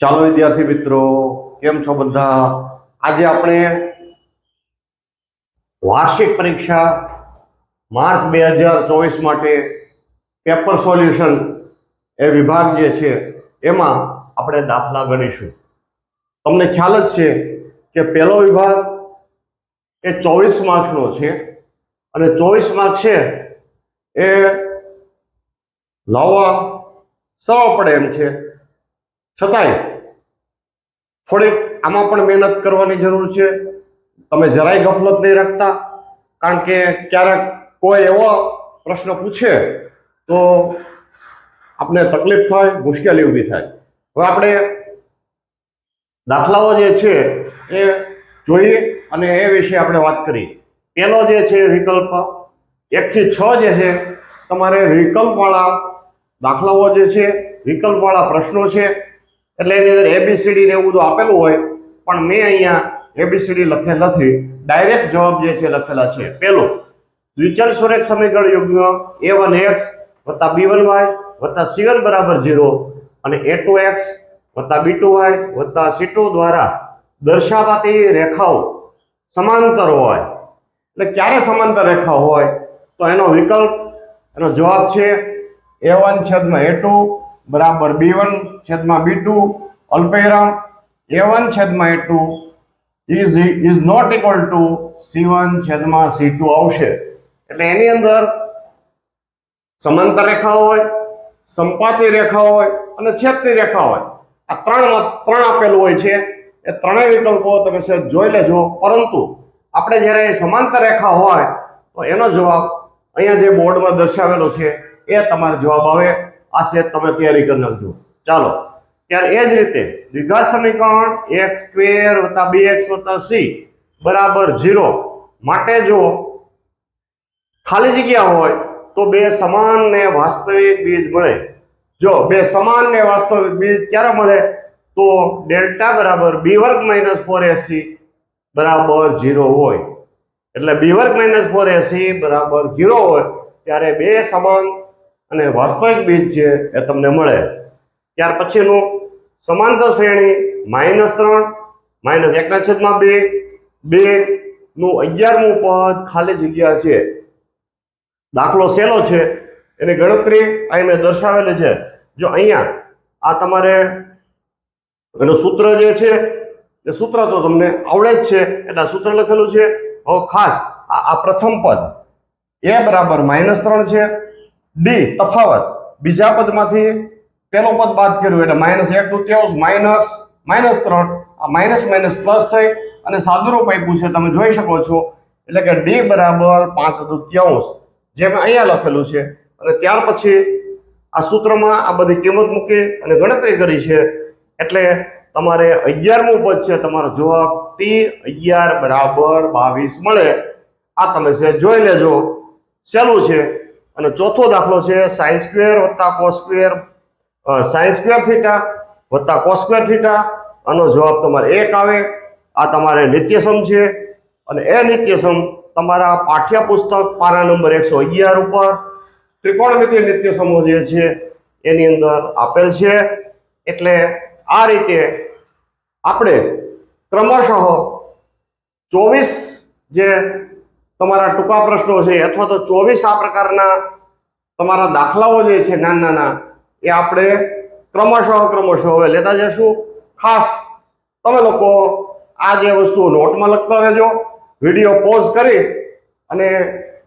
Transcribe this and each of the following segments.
ચાલો વિદ્યાર્થી મિત્રો, કેમ છો બધા? આજે આપણે વાર્ષિક પરીક્ષા માર્ચ બે હજાર ચોવીસ માટે પેપર સોલ્યુશન એ વિભાગ જે છે, એમાં આપણે દાખલા ગણીશું. તમને ખ્યાલ જ છે કે પહેલો વિભાગ એ ચોવીસ માર્ક્સનો છે અને ચોવીસ માર્ક છે એ લાવવા સરળ પડે એમ છે. છતાંય થોડીક આમાં પણ મહેનત કરવાની જરૂર છે. તમે જરાય ગફલત નહીં રાખતા, કારણ કે ક્યારેક કોઈ એવો પ્રશ્ન પૂછે તો આપણે તકલીફ થાય, મુશ્કેલી ઊભી થાય. હવે આપણે દાખલાઓ જે છે એ જોઈએ અને એ વિશે આપણે વાત કરીએ પહેલો જે છે વિકલ્પ, એકથી છ જે છે, તમારે વિકલ્પવાળા દાખલાઓ જે છે, વિકલ્પવાળા પ્રશ્નો છે એટલે એની અંદર એબીસીડી ને એવું બધું આપેલું હોય, પણ મેં અહીંયા એબીસીડી લખેલ નથી. ડાયરેક્ટ જવાબ જે છે લખેલા છે. પેલો, દ્વિચલ સુરેખ સમીકરણ યુગ્મ એ વન એક્સ વત્તા બી વન વાય વત્તા સી વન બરાબર ઝીરો અને એ ટુ એક્સ વત્તા બી ટુ વાય વત્તા સી ટુ દ્વારા દર્શાવાતી રેખાઓ સમાંતર હોય. એટલે ક્યારે સમાંતર રેખા હોય? તો એનો વિકલ્પ, એનો જવાબ છે એ વન છેદમાં એ ટુ બરાબર બી વન છેદમાં બી ટુ અલ્પેરામ એ વન છેદમાં a two. Is is not equal to c one છેદમાં સી ટુ આવશે. એટલે એની અંદર સમાંતર રેખા હોય, સંપાતી રેખા હોય અને છેદતી રેખા હોય. આ ત્રણ ત્રણ આપેલું હોય છે. એ ત્રણેય વિકલ્પો તમે સહેજ જોઈ લેજો. પરંતુ આપણે જ્યારે સમાંતર રેખા હોય, તો એનો જવાબ અહીંયા જે બોર્ડમાં દર્શાવેલો છે, એ તમારો જવાબ આવે. આ સેટ તમે તૈયારી કરી નાખજો. ચાલો, ત્યારે એ જ રીતે દ્વિઘાત સમીકરણ એક્સ સ્ક્વેર વત્તા બી એક્સ વત્તા સી બરાબર ઝીરો માટે જો ખાલી જગ્યા હોય તો બે સમાન ને વાસ્તવિક બીજ મળે. જો બે સમાન ને વાસ્તવિક બીજ ક્યારે મળે? તો ડેલ્ટા બરાબર બી વર્ગ માઇનસ ફોર એસી બરાબર ઝીરો હોય. એટલે બી વર્ગ માઇનસ ફોર એસી બરાબર ઝીરો હોય. ત્યારે બે સમાન અને વાસ્તવિક બીજ છે એ તમને મળે, ત્યાર પછીનું સમાંતર શ્રેણી માઇનસ ત્રણ, માઇનસ એકના છેદમાં બે બે નું અગિયારમું પદ ખાલી જગ્યા છે. દાખલો સહેલો છે, એની ગણતરી અહીં મેં દર્શાવેલી છે. જો અહીંયા આ તમારે, એનું સૂત્ર જે છે, એ સૂત્ર તો તમને આવડે જ છે, એટલે સૂત્ર લખેલું છે. હવે ખાસ આ પ્રથમ પદ, એ બરાબર માઇનસ ત્રણ છે ડી, તફાવત. બીજા પદમાંથી પહેલો પદ બાદ કર્યું, એટલે માઇનસ એક તૃતીયાંશ માઇનસ માઇનસ ત્રણ. આ માઇનસ માઇનસ પ્લસ થઈ અને સાદુરૂપ આપ્યું છે, તમે જોઈ શકો છો. એટલે કે ડી બરાબર પાંચ તૃતીયાંશ જે મેં અહીંયા લખેલું છે. અને ત્યાર પછી આ સૂત્રમાં આ બધી કિંમત મૂકી અને ગણતરી કરી છે. એટલે તમારે અગિયારમું પદ છે, તમારો જવાબ ટી અગિયાર બરાબર બાવીસ મળે. આ તમે છે જોઈ લેજો. સહેલું છે. અને ચોથો દાખલો છે સાઇન સ્ક્વેર વત્તા cos square. Sine square theta વત્તા કોસ સ્ક્વેર થીટા. આનો જવાબ તમારે એક આવે. આ તમારે નિત્યસમ છે. અને એ નિત્યસમ તમારા પાઠ્યપુસ્તક પાના નંબર એકસો અગિયાર ઉપર ત્રિકોણમિતિય નિત્યસમો જે છે એની અંદર આપેલ છે. એટલે આ રીતે આપણે ક્રમશઃ ચોવીસ જે તમારા ટૂંકા પ્રશ્નો છે અથવા તો ચોવીસ આ પ્રકારના તમારા દાખલાઓ જે છે નાના નાના એ આપણે ક્રમશઃ ક્રમશઃ હવે લેતા જશું ખાસ તમે લોકો આ જે વસ્તુ નોટમાં લખતા રહેજો, વીડિયો પોઝ કરી અને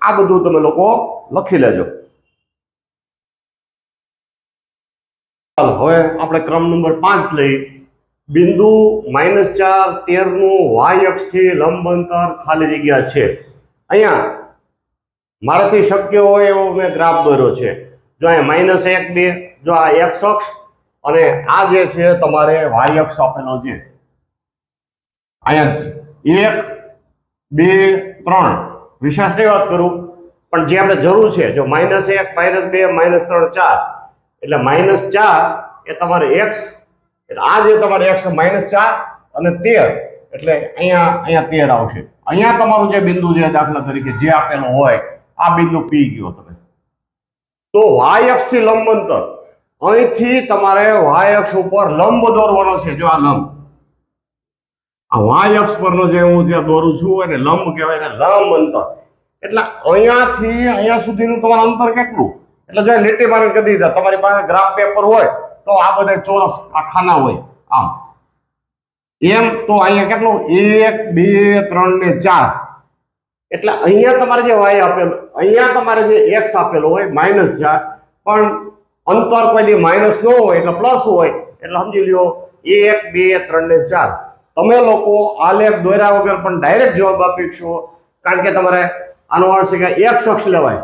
આ બધું તમે લોકો લખી લેજો. ચાલો, હવે આપણે ક્રમ નંબર પાંચ લઈ. બિંદુ માઇનસ ચાર, તેરનું વાય અક્ષથી લંબ અંતર ખાલી જગ્યા છે. અહીંયા મારાથી શક્ય હોય એવો મેં ગ્રાફ દોર્યો છે. જો અહીંયા માઇનસ એક, બે, જો આ એક્સ અક્ષ અને આ જે છે તમારે વાય અક્ષ આપેલો છે. અહીંયા એક, બે, ત્રણ. વિશેષની વાત કરું, પણ જે આપણે જરૂર છે, જો માઇનસ એક માઇનસ બે માઇનસ ત્રણ, ચાર. એટલે માઇનસ ચાર એ તમારે એક્સ એટલે આ જે તમારે એક્સ માઇનસ ચાર અને તેર. એટલે અહીંયા અહીંયા તેર આવશે. અહીંયા તમારું જે બિંદુ છે દાખલા તરીકે જે આપેલો હોય, આ બિંદુ પી ગયો તમે. તો વાય અક્ષથી લંબ અંતર. અહીંથી તમારે વાય ઉપર લંબ દોરવાનો છે, જો આ લંબ. આ વાય અક્ષ પરનો જે હું જે દોરું છું, એને લંબ કહેવાય ને લંબ અંતર. એટલે અહીંયાથી અહીંયા સુધીનું તમારું અંતર કેટલું? એટલે જો લીટી મારી કરી દીધા, તમારી પાસે ગ્રાફ પેપર હોય, તો આ બધા ચોરસ આ ખાના હોય. આમ. એમ તો અહીંયા કેટલું? એક, બે, ત્રણ ને ચાર. એટલે અહીંયા તમારે જે વાય આપેલું, અહીંયા તમારે જે એક્સ આપેલો હોય માઇનસ ચાર પણ અંતર કોઈ દી માઇનસ ન હોય, એટલે પ્લસ હોય. એટલે સમજી લ્યો, એક, બે, ત્રણ ને ચાર. તમે લોકો આલેખ દોર્યા વગર પણ ડાયરેક્ટ જવાબ આપી છો કારણ કે તમારે આનો અર્થ છે કે એક શખ્સ લેવાય.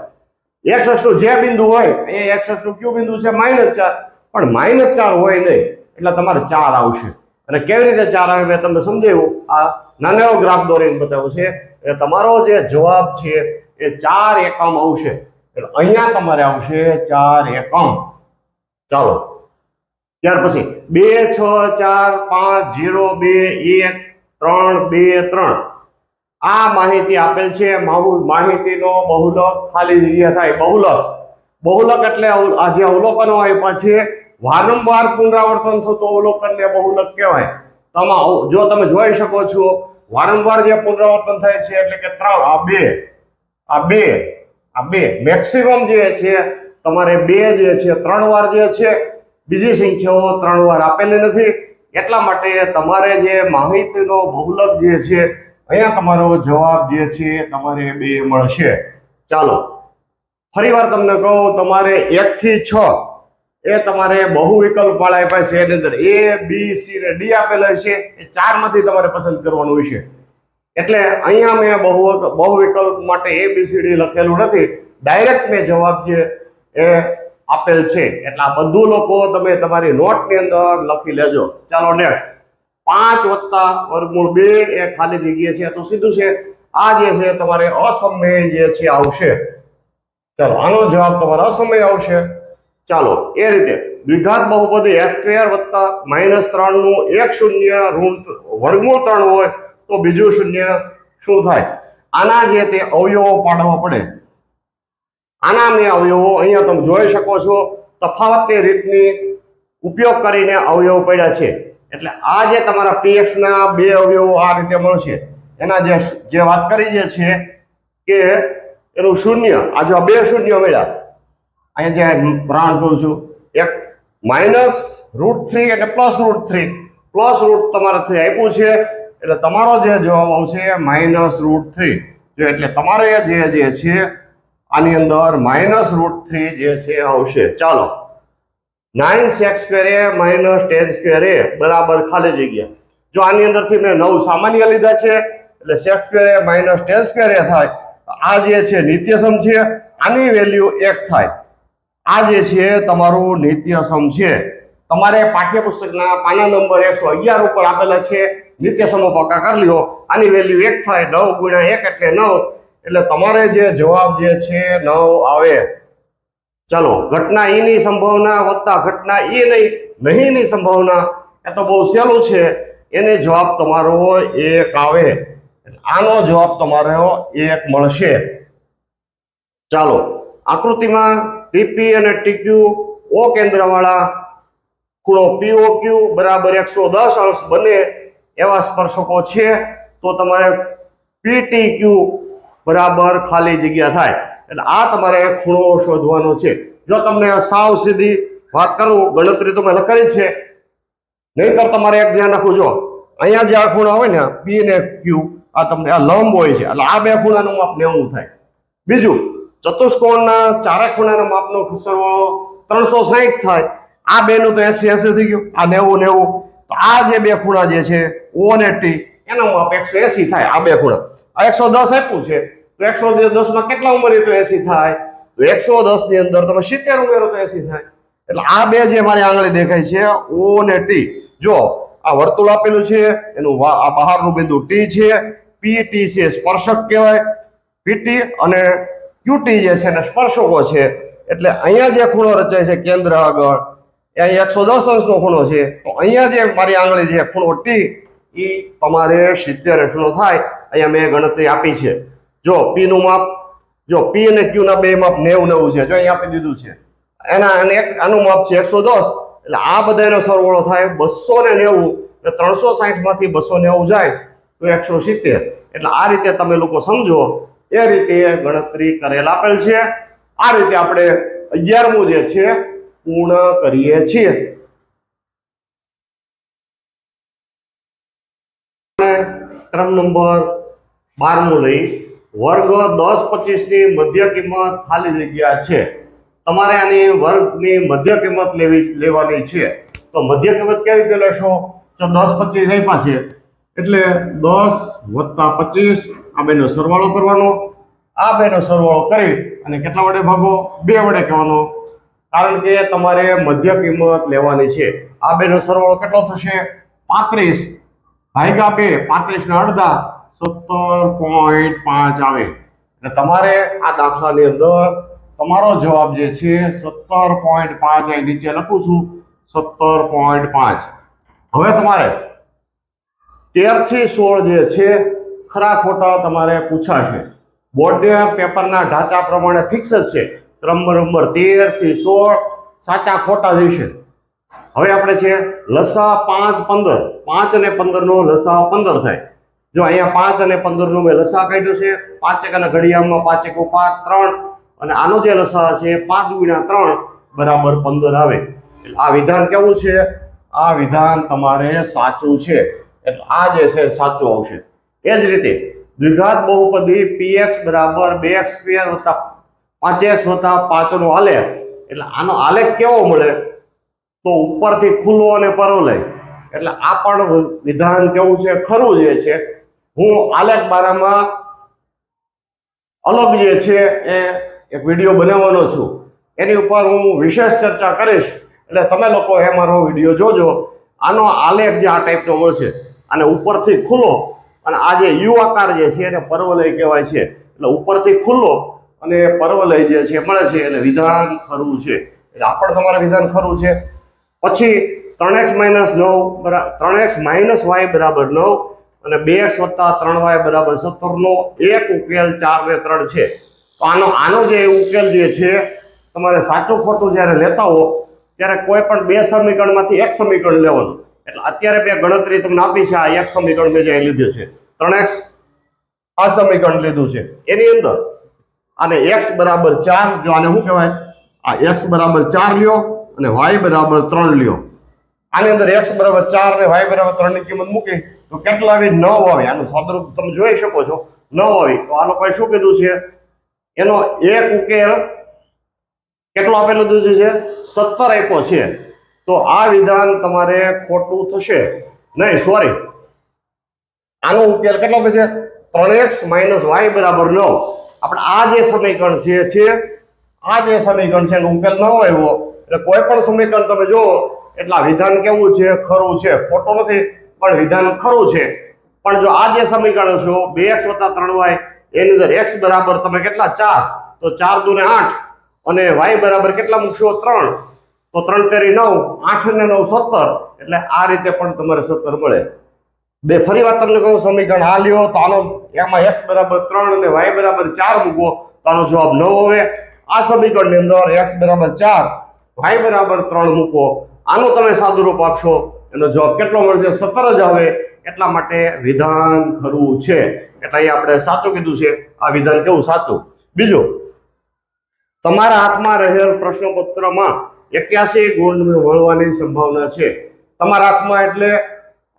એક શખ્સનું જે બિંદુ હોય, એ એક શખ્સનું કયું બિંદુ છે? માઇનસ ચાર. પણ માઇનસ ચાર હોય નહીં. એટલે તમારે ચાર આવશે. અને કેવી રીતે ચાર આવે મેં તમને સમજાવ્યું. આ નાનો એવો ગ્રાફ દોરીને બતાવ્યું છે. એટલે તમારો જે જવાબ છે એ ચાર એકમ આવશે. એટલે અહીંયા તમારે આવશે ચાર એકમ. ચાલો. ત્યાર પછી બે, છ, ચાર, પાંચ, જીરો, બે, એક, ત્રણ, બે, ત્રણ. આ માહિતી આપેલ છે. માહુ- માહિતીનો બહુલક ખાલી જગ્યા થાય. બહુલક. બહુલક એટલે આ જે અવલોકનો આપ્યા છે વારંવાર પુનરાવર્તન થતું અવલોકનને બહુલક કહેવાય. તમે અવ- જો તમે જોઈ શકો છો, વારંવાર જે પુનરાવર્તન થાય છે, એટલે કે ત્રણ આ બે. આ બે. આ બે. મેક્સિમમ જે છે, તમારે બે જે છે, ત્રણ વાર જે છે, બીજી સંખ્યાઓ ત્રણ વાર આપેલી નથી. એટલા માટે તમારે જે માહિતીનો બહુલક જે છે, અહીંયા તમારો જવાબ જે છે, તમારે બે મળશે. ચાલો. ફરીવાર તમને કહું, તમારે એક થી છ એ તમારે બહુ વિકલ્પ વાળા આપ્યા છે એની અંદર. એ બી સી ને ડી આપેલા છે. એ ચારમાંથી તમારે પસંદ કરવાનું છે. એટલે અહીંયા મેં બહુ બહુ વિકલ્પ માટે એ બી સી ડી લખેલું નથી. ડાયરેક્ટ મેં જવાબ જે એ આપેલ છે. એટલે આ બધું લોકો તમે તમારી નોટની અંદર લખી લેજો. ચાલો નેક્સ્ટ પાંચ વત્તા વર્ગમૂળ બે એ ખાલી જગ્યા છે. તો સીધું છે. આ જે છે તમારે અસમય જે છે આવશે. ચાલો આનો જવાબ તમારો અસમય આવશે. ચાલો, એ રીતે. દ્વિઘાત બહુપદી એક્સ સ્ક્વેર વત્તા માઇનસ ત્રણનું એક શૂન્ય ઋણ વર્ગમૂળ ત્રણ હોય તો બીજું શૂન્ય શું થાય? આના જે તે અવયવો પાડવા પડે. આના મેં અવયવો અહીંયા તમે જોઈ શકો છો તફાવતની રીતની ઉપયોગ કરીને અવયવો પડ્યા છે. એટલે આ જે તમારા પીએક્સ ના બે અવયવો આ રીતે મળશે. એના જે જે વાત કરી જે છે કે એનું શૂન્ય, આ જો બે શૂન્ય મળ્યા અહીંયા જે બ્રાન્ડ કહું છું, એક માઇનસ રૂટ થ્રી એટલે plus root three. Plus root તમારે થ્રી આપ્યું છે, એટલે તમારો જે જવાબ આવશે માઇનસ રૂટ થ્રી. એટલે તમારે જે જે છે, આની અંદર માઇનસ રૂટ થ્રી જે છે આવશે. ચાલો. Nine sec square A minus tan square A બરાબર ખાલી જગ્યા. જો આની અંદરથી મેં નવ સામાન્ય લીધા છે, એટલે sec square A minus tan square A થાય. આ જે છે નિત્યસમ છે, આની વેલ્યુ એક થાય. આ જે છે તમારું નિત્યસમ છે, તમારે પાઠ્યપુસ્તકના પાના નંબર એકસો અગિયાર ઉપર આપેલા છે નિત્યસમો પક્કા કરી લ્યો. આની વેલ્યુ એક થાય નવ ગુણ્યા એક એટલે નવ, એટલે તમારે જે જવાબ જે છે નવ આવે. ચલો, ઘટના ઈની સંભાવના વત્તા ઘટના ઈ નહીં, નહીંની સંભાવના, એ તો બહુ સહેલું છે. એને જવાબ તમારો એક આવે. આનો જવાબ તમારો એક મળશે. ચાલો આકૃતિમાં ટીપી અને ટીક્યુ ઓ કેન્દ્રવાળા ખૂણો પીઓક્યુ બરાબર એકસો દસ અંશ બને એવા સ્પર્શકો છે, તો તમારે પીટીક્યુ બરાબર ખાલી જગ્યા થાય. એટલે આ તમારે ખૂણો શોધવાનો છે. જો તમને સાવ સીધી વાત કરું, ગણતરી તો મેં કરી છે. નહીંતર તમારે એક ધ્યાન રાખવું, જો અહીંયા જે આ ખૂણા હોય ને પી ને ક્યુ આ તમને આ લંબ હોય છે. એટલે આ બે ખૂણાનું માપ નેવું થાય. બીજું ચતુષ્કોણના ચારે ખૂણાના માપનો સરવાળો ત્રણસો સાહીઠ થાય. આ બેનું તો એકસો એસી થઈ ગયું. આ નેવું નેવું. તો આ જે બે ખૂણા જે છે ઓ અને ટી એનો માપ એકસો એસી થાય આ બે ખૂણા. એકસો દસ આપ્યું છે. તો એકસો દસમાં કેટલા ઉમેરી તો એસી થાય? તો એકસો દસની અંદર તમે સિત્તેર ઉમેરો તો એસી થાય. એટલે આ બે જે મારી આંગળી દેખાય છે ઓ અને ટી જો આ વર્તુળ આપેલું છે, એનું આ બહારનું બિંદુ ટી છે. પી ટી છે સ્પર્શક કહેવાય. પીટી અને ક્યુટી જે છે એને સ્પર્શકો છે. એટલે અહીંયા જે ખૂણો રચાય છે કેન્દ્ર આગળ, એ એકસો દસ અંશનો ખૂણો છે. તો અહીંયા જે મારી આંગળી જે ખૂણો ટી એ તમારે સિત્તેર એટલો થાય. અહીંયા મેં ગણતરી આપી છે. જો પીનું માપ, જો પી અને ક્યુના બે માપ નેવું નેવું છે. જો અહીં આપી દીધું છે. એના, અને એક, આનું માપ છે એકસો દસ. એટલે આ બધાનો સરવાળો થાય બસો ને નેવું. એટલે ત્રણસો સાહીઠમાંથી બસો નેવું જાય તો એકસો સિત્તેર. એટલે આ રીતે તમે લોકો સમજો. એ રીતે ગણતરી કરેલ આપેલ છે. આ રીતે આપણે અગિયારમું જે છે, પૂર્ણ કરીએ છીએ. ક્રમ નંબર બારમું લઈ, વર્ગ દસ પચીસની મધ્ય કિંમત ખાલી જગ્યા છે. તમારે આની વર્ગની મધ્ય કિંમત લેવી, લેવાની છે. તો મધ્ય કિંમત કેવી રીતે લેશો? તો દસ પચીસ આપ્યા છે. એટલે દસ વત્તા પચીસ આ બેનો સરવાળો કરવાનો, આ બેનો સરવાળો કરી અને કેટલા વડે ભાગો? બે વડે કહેવાનો. કારણ કે તમારે મધ્ય કિંમત લેવાની છે. આ બેનો સરવાળો કેટલો થશે? પાંત્રીસ. ભાગ્યા બે પાંત્રીસ ના અડધા, સત્તર પોઈન્ટ પાંચ આવે. એટલે તમારે આ દાખલાની અંદર તમારો જવાબ જે છે, સત્તર પોઈન્ટ પાંચ અહીં નીચે લખું છું, સત્તર પોઈન્ટ પાંચ. હવે તમારે તેરથી સોળ જે છે ખરા ખોટા તમારે પૂછાશે. બોર્ડના પેપરના ઢાંચા પ્રમાણે ફિક્સ જ છે. નંબર નંબર તેરથી સોળ સાચા ખોટા જશે હવે આપણે છે લસા પાંચ પંદર. પાંચ અને પંદર નો લસા પંદર થાય. જો અહીંયા પાંચ અને પંદરનું મેં લસા કાઢ્યો છે, પાંચેક અને ઘડિયાળમાં પાંચેકો પાંચ ત્રણ અને આનો જે લસા છે પાંચ ગુણ્યા ત્રણ બરાબર પંદર આવે. એટલે આ વિધાન કેવું છે? આ વિધાન તમારે સાચું છે. એટલે આ જે છે સાચું આવશે. એ જ રીતે દ્વિઘાત બહુપદી એક્સ બરાબર બે એક્સ સ્ક્વેર વત્તા પાંચ એક્સ વત્તા પાંચનો આલેખ એટલે આનો આલેખ કેવો મળે? તો ઉપરથી ખુલ્લો અને પરોલય એટલે આ પણ વિધાન કેવું છે? ખરું જે છે. હું આલેખ બારામાં અલગ જે છે એ એક વીડિયો બનાવવાનો છું. એની ઉપર હું વિશેષ ચર્ચા કરીશ. એટલે તમે લોકો એ મારો વીડિયો જોજો. આનો આલેખ જે આ ટાઈપનો મળશે. અને ઉપરથી ખુલ્લો અને આ જે યુ આકાર જે છે એને પર્વલય કહેવાય છે. એટલે ઉપરથી ખુલ્લો અને પર્વલય જે છે મળે છે એટલે વિધાન ખરું છે. એટલે આ પણ તમારે વિધાન ખરું છે. પછી ત્રણ એક્સ માઇનસ નવ બરાબર ત્રણ એક્સ માઇનસ વાય બરાબર નવ અને બે એક્સ વત્તા ત્રણ વાય બરાબર સત્તરનો એક ઉકેલ ચાર ને ત્રણ છે. તો આનો આનો જે ઉકેલ જે છે, તમારે સાચું ખોટું જ્યારે લેતા હો, ત્યારે કોઈ પણ બે સમીકરણમાંથી એક સમીકરણ લેવાનું. અત્યારે બે ગણતરી તમને આપી છે, આ એક સમીકરણ મેં જે લીધું છે. ત્રણ એક્સ આ સમીકરણ લીધું છે. એની અંદર અને એક્સ બરાબર ચાર, જો આને શું કહેવાય? આ એક્સ બરાબર ચાર લ્યો અને વાય બરાબર ત્રણ લ્યો. આની અંદર એક્સ બરાબર ચાર અને વાય બરાબર ત્રણની કિંમત મૂકી. તો કેટલા આવી? નવ આવે. આનું સ્વરૂપ તમે જોઈ શકો છો. નવ આવી. તો આ લોકોએ શું કીધું છે? એનો એક ઉકેલ કેટલો આપેલો દીધું છે? સત્તર આપ્યો છે. તો આ વિધાન તમારે ખોટું થશે. નહીં સોરી આનો ઉકેલ કેટલો છે ત્રણ એક્સ માઇનસ વાય બરાબર નવ. આપણે આ જે સમીકરણ જે છે, આ જે સમીકરણ છે, એનો ઉકેલ ન આવ્યો. એટલે કોઈ પણ સમીકરણ તમે જુઓ, એટલે વિધાન કેવું છે? ખરું છે. ખોટું નથી, પણ વિધાન ખરું છે. પણ જો આ જે સમીકરણ છે બે એક્સ વત્તા ત્રણ વાય, એની અંદર એક્સ બરાબર તમે કેટલા? ચાર. તો ચાર દુને આઠ. અને વાય બરાબર કેટલા મૂકશો? ત્રણ. તો ત્રણ તેરી નવ, આઠ ને નવ સત્તર. એટલે આ રીતે પણ તમારે સત્તર મળે. બે, ફરી વાર તમને કહું, સમીકરણ આ લ્યો, તો આનો એમાં એક્સ બરાબર ત્રણ અને વાય બરાબર ચાર મૂકો, તો આનો જવાબ નવ આવે આ સમીકરણની અંદર એક્સ બરાબર ચાર વાય બરાબર ત્રણ મૂકો. આનો તમે સાદુરૂપ આપશો. એનો જવાબ કેટલો મળશે? સત્તર જ આવે. એટલા માટે વિધાન ખરું છે. એટલે અહીં આપણે સાચું કીધું છે. આ વિધાન કેવું? સાચું. બીજું, તમારા હાથમાં રહેલ પ્રશ્નપત્રમાં એક્યાસી ગુણ મળવાની સંભાવના છે. તમારા હાથમાં એટલે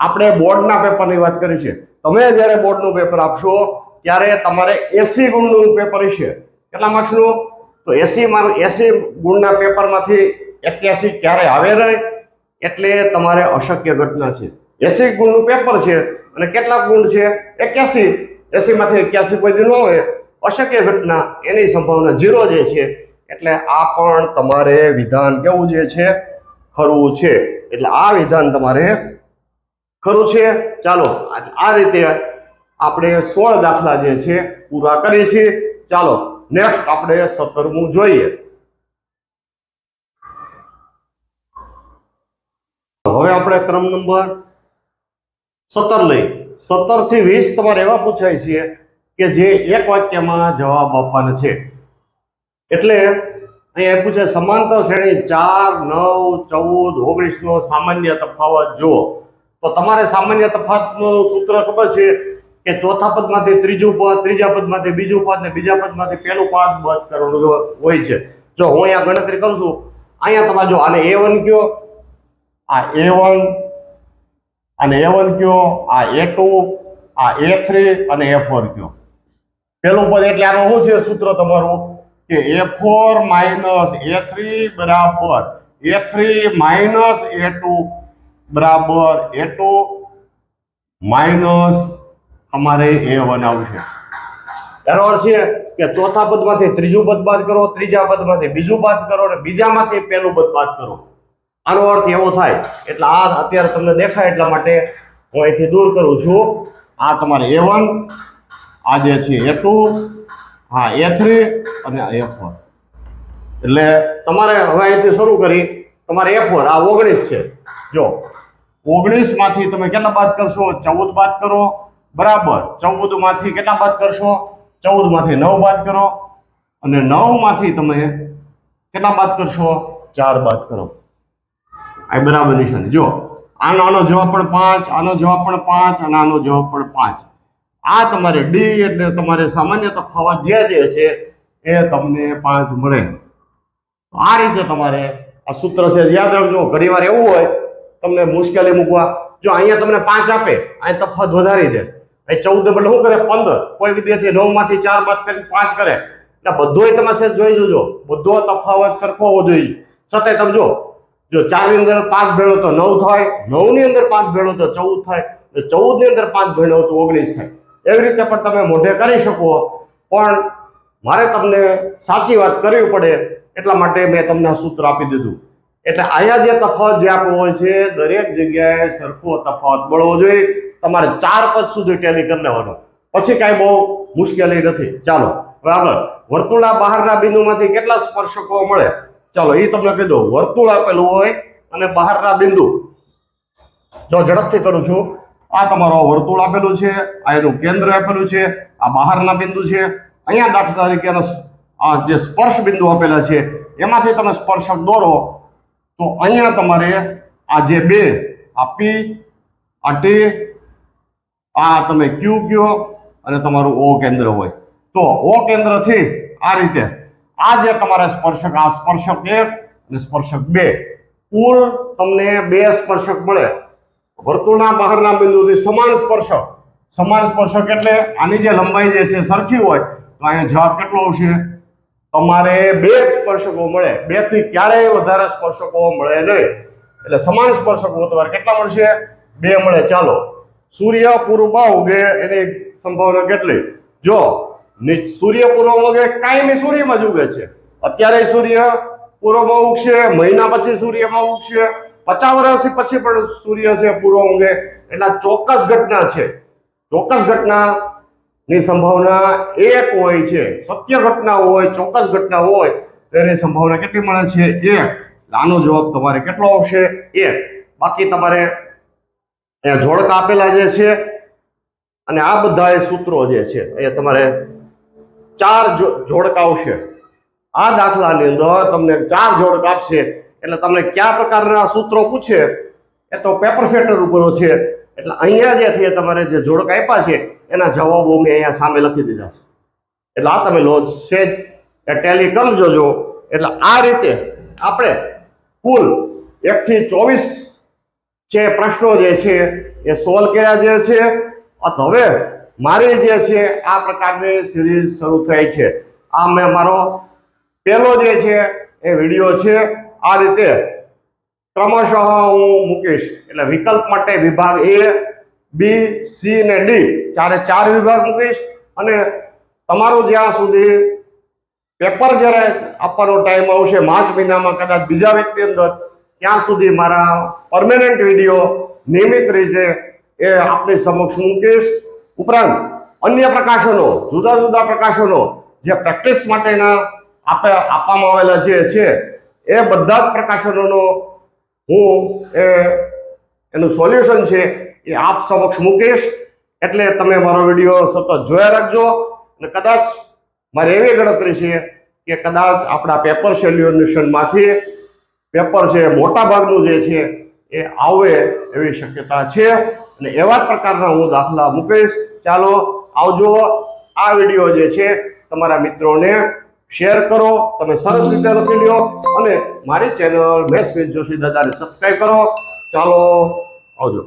આપણે બોર્ડના પેપરની વાત કરી છે. તમે જ્યારે બોર્ડનું પેપર આપશો, ત્યારે તમારે એસી ગુણનું પેપર છે કેટલા માર્ક્સનું? તો એસી માર્ક એસી ગુણના પેપરમાંથી એક્યાસી ક્યારે આવે નહીં? એટલે તમારે અશક્ય ઘટના છે. એસી ગુણનું પેપર છે, અને કેટલા ગુણ છે? એક્યાસી એસીમાંથી એક્યાસી કોઈ ન આવે અશક્ય ઘટના, એની સંભાવના ઝીરો જે છે. એટલે આ પણ તમારે વિધાન કેવું જે છે, ખરું છે. એટલે આ વિધાન તમારે ખરું છે. ચાલો, આ- રીતે આપણે સોળ દાખલા જે છે, પૂરા કરીએ છીએ ચાલો નેક્સ્ટ આપણે સત્તરમું જોઈએ. હવે આપણે ક્રમ નંબર સત્તર લઈ સત્તરથી વીસ તમારે એવા પૂછાય છે કે જે એક વાક્યમાં જવાબ આપવાના છે. એટલે અહીંયા આપ્યું છે, સમાંતર શ્રેણી ચાર, નવ, ચૌદ ઓગણીસ નો સામાન્ય તફાવત જુઓ. તો તમારે સામાન્ય તફાવતનું સૂત્ર ખબર છે કે ચોથા પદમાંથી ત્રીજું પદ, ત્રીજા પદમાંથી બીજું પદ ને બીજા પદમાંથી પહેલું પદ બાદ કરવાનું હોય છે. જો હું અહીંયા ગણતરી કરું છું, અહીંયા તમારે જો આને એ વન કયો, આ એ વન અને એ વન કયો, આ એ ટુ આ એ થ્રી અને એ ફોર કયો. પહેલું પદ એટલે આનું શું છે? સૂત્ર તમારું કે a four minus a three બરાબર a three minus a two બરાબર એ ટુ માઇનસ અમારે એ વન આવશે. એનો છે કે ચોથા પદમાંથી ત્રીજું પદ બાદ કરો ત્રીજા પદમાંથી બીજું બાદ કરો અને બીજામાંથી પહેલું પદ બાદ કરો. આનો અર્થ એવો થાય એટલે આ અત્યારે તમને દેખાય એટલા માટે હું અહીંથી દૂર કરું છું. આ તમારે એ વન આ જે છે એ ટુ હા, એ થ્રી અને એ ફોર એટલે તમારે હવે અહીંથી શરૂ કરી, તમારે એ ફોર આ ઓગણીસ છે. જો ઓગણીસમાંથી તમે કેટલા બાદ કરશો? ચૌદ બાદ કરો. બરાબર ચૌદમાંથી કેટલા બાદ કરશો? ચૌદમાંથી નવ બાદ કરો. અને નવમાંથી તમે કેટલા બાદ કરશો? ચાર બાદ કરો. આ બરાબર નિશાની. જો, આનો આનો જવાબ પણ પાંચ, આનો જવાબ પણ પાંચ, અને આનો જવાબ પણ પાંચ. આ તમારે ડી એટલે તમારે સામાન્ય તફાવત જે છે, એ તમને પાંચ મળે. આ રીતે તમારે આ સૂત્ર છે, યાદ રાખજો. ઘણીવાર એવું હોય, તમને મુશ્કેલી મૂકવા, જો અહીંયા તમને પાંચ આપે અહીં તફાવત વધારી દે. અહીં ચૌદ બદલે શું કરે? પંદર. કોઈ વિદ્યાર્થી નવમાંથી ચાર બાદ કરીને પાંચ કરે. એટલે બધોય તમે સેજ જોઈ જોજો. બધો તફાવત સરખો હોવો જોઈએ. છતાંય તમે જો જો ચારની અંદર પાંચ ભેળો તો નવ થાય નવની અંદર પાંચ ભેળો તો ચૌદ થાય. ચૌદની અંદર પાંચ ભેળો તો ઓગણીસ થાય. એવી રીતે પણ તમે મોઢે કરી શકો. પણ મારે તમને સાચી વાત કરવી પડે એટલા માટે મેં તમને સૂત્ર આપી દીધું. એટલે અહીંયા જે તફાવત જે આપણો હોય છે, દરેક જગ્યાએ સરખો તફાવત મળવો જોઈએ. તમારે ચાર પદ સુધી ટેલી કરી લેવાનો. પછી કાંઈ બહુ મુશ્કેલી નથી. ચાલો બરાબર વર્તુળના બહારના બિંદુમાંથી કેટલા સ્પર્શકો મળે? ચાલો એ તમને કહી દઉં. વર્તુળ આપેલું હોય અને બહારના બિંદુ. જો ઝડપથી કરું છું. આ તમારો વર્તુળ આપેલું છે, આ એનું કેન્દ્ર આપેલું છે, આ બહારના બિંદુ છે. અહીંયા દાખલા તરીકે આ જે સ્પર્શ બિંદુ આપેલા છે, એમાંથી તમે સ્પર્શક દોરો, તો અહીંયા તમારે આ જે બે, આ પી આ ટી આ તમે ક્યુ કયો, અને તમારું ઓ કેન્દ્ર હોય. તો ઓ કેન્દ્રથી આ રીતે, આ જે તમારા સ્પર્શક, આ સ્પર્શક એક અને સ્પર્શક બે, કુલ તમને બે સ્પર્શક મળે. વર્તુળના બહારના બિંદુથી સમાન સ્પર્શક સમાન સ્પર્શક એટલે આની જે લંબાઈ જે છે સરખી હોય, તો અહીંયા જવાબ કેટલો આવશે? તમારે બે સ્પર્શકો મળે બેથી ક્યારેય વધારે સ્પર્શકો મળે નહીં. એટલે સમાન સ્પર્શકો તમારે કેટલા મળશે? બે મળે. ચાલો, સૂર્ય પૂર્વમાં ઉગે એની સંભાવના કેટલી? જો સૂર્ય પૂર્વમાં ઉગે, કાયમી સૂર્યમાં જ ઉગે છે. અત્યારે સૂર્ય પૂર્વમાં ઉગશે, મહિના પછી સૂર્યમાં ઉગશે. પચાસ વર્ષ પછી પણ સૂર્ય છે પૂર્વ ઊંઘે એટલા ચોક્કસ ઘટના છે. ચોક્કસ ઘટના ની સંભાવના એક હોય છે. સત્ય ઘટના હોય, ચોક્કસ ઘટના હોય તેની સંભાવના કેટલી મળે છે? એક. આનો જવાબ તમારે કેટલો આવશે? એક. બાકી તમારે જોડકા આપેલા જે છે, અને આ બધા સૂત્રો જે છે એ તમારે ચાર જોડકા આવશે. આ દાખલાની અંદર તમને ચાર જોડકા આપશે. એટલે તમને કયા પ્રકારના સૂત્રો પૂછે એ તો પેપર સેટર ઉપરનો છે. એટલે અહીંયા જે છે તમારે જે જોડકા આપ્યા છે, એના જવાબો મેં અહીંયા સામે લખી દીધા છે. એટલે આ તમે લો સેજ એ ટેલી કરી જોજો. એટલે આ રીતે આપણે કુલ એકથી ચોવીસ જે પ્રશ્નો જે છે એ સોલ્વ કર્યા જે છે. હવે મારી જે છે આ પ્રકારની સિરીઝ શરૂ થઈ છે. આ મેં મારો પહેલો જે છે એ વીડિયો છે. આ રીતે ક્રમશઃ હું મૂકીશ. એટલે વિકલ્પ માટે વિભાગ એ, બી, સી ને ડી ચારે ચાર વિભાગ મૂકીશ. અને તમારું જ્યાં સુધી પેપર જ્યારે આપવાનો ટાઈમ આવશે, માર્ચ મહિનામાં કદાચ બીજા વીકની અંદર, ત્યાં સુધી મારા પરમેનન્ટ વીડિયો નિયમિત રીતે એ આપની સમક્ષ મૂકીશ. ઉપરાંત અન્ય પ્રકાશનો, જુદા જુદા પ્રકાશનો જે પ્રેક્ટિસ માટેના આપે આપવામાં આવેલા જે છે એ બધા જ પ્રકાશનોનો હું એ, એનું સોલ્યુશન છે એ આપ સમક્ષ મૂકીશ. એટલે તમે મારો વીડિયો સતત જોયા રાખજો. અને કદાચ મારે એવી ગણતરી છે કે કદાચ આપણા પેપર સોલ્યુશનમાંથી પેપર છે મોટા ભાગનું જે છે એ આવે એવી શક્યતા છે. અને એવા પ્રકારના હું દાખલા મૂકીશ. ચાલો, આવજો. આ વીડિયો જે છે તમારા મિત્રોને શેર કરો, તમે સરસ રીતે લખી લ્યો અને મારી ચેનલ મેસ વિથ જોશી દાદાને સબસ્ક્રાઈબ કરો. ચાલો, આવજો.